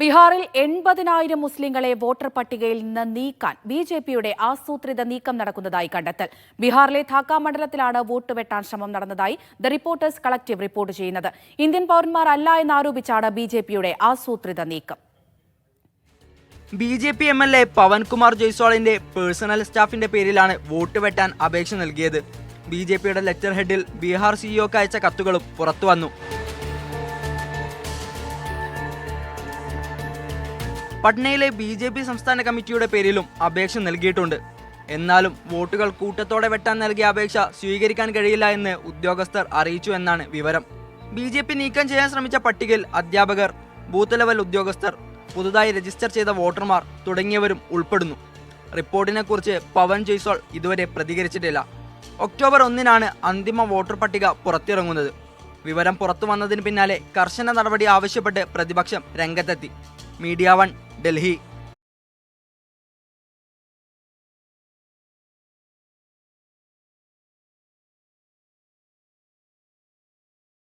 ബീഹാറിൽ എൺപതിനായിരം മുസ്ലിങ്ങളെ വോട്ടർ പട്ടികയിൽ നിന്ന് നീക്കാൻ ബി ജെ പിയുടെ ആസൂത്രിത നീക്കം നടക്കുന്നതായി കണ്ടെത്തൽ. ബീഹാറിലെ ധാക്ക മണ്ഡലത്തിലാണ് വോട്ട് വെട്ടാൻ ശ്രമം നടന്നതായി ദ റിപ്പോർട്ടേഴ്സ് കളക്റ്റീവ് റിപ്പോർട്ട് ചെയ്യുന്നത്. ഇന്ത്യൻ പൌരന്മാർ അല്ല എന്നാരോപിച്ചാണ് ബി ജെ പിയുടെ ആസൂത്രിത നീക്കം. B J P M L A Pawan Kumar ജയ്സ്വാളിന്റെ personal സ്റ്റാഫിന്റെ പേരിലാണ് വോട്ട് വെട്ടാൻ അപേക്ഷ നൽകിയത്. ബി ജെ പിയുടെ ലെറ്റർ ഹെഡിൽ ബീഹാർ സിഇഒക്ക് അയച്ച കത്തുകളും പുറത്തുവന്നു പട്നയിലെ ബി ജെ പി സംസ്ഥാന കമ്മിറ്റിയുടെ പേരിലും അപേക്ഷ നൽകിയിട്ടുണ്ട്. എന്നാലും വോട്ടുകൾ കൂട്ടത്തോടെ വെട്ടാൻ നൽകിയ അപേക്ഷ സ്വീകരിക്കാൻ കഴിയില്ല എന്ന് ഉദ്യോഗസ്ഥർ അറിയിച്ചു എന്നാണ് വിവരം. ബി ജെ പി നീക്കം ചെയ്യാൻ ശ്രമിച്ച പട്ടികയിൽ അധ്യാപകർ ബൂത്ത് ലെവൽ ഉദ്യോഗസ്ഥർ പുതുതായി രജിസ്റ്റർ ചെയ്ത വോട്ടർമാർ തുടങ്ങിയവരും ഉൾപ്പെടുന്നു. റിപ്പോർട്ടിനെക്കുറിച്ച് പവൻ ജയ്സോൾ ഇതുവരെ പ്രതികരിച്ചിട്ടില്ല. ഒക്ടോബർ ഒന്നിനാണ് അന്തിമ വോട്ടർ പട്ടിക പുറത്തിറങ്ങുന്നത്. വിവരം പുറത്തു വന്നതിന് പിന്നാലെ കർശന നടപടി ആവശ്യപ്പെട്ട് പ്രതിപക്ഷം രംഗത്തെത്തി. Media one Delhi.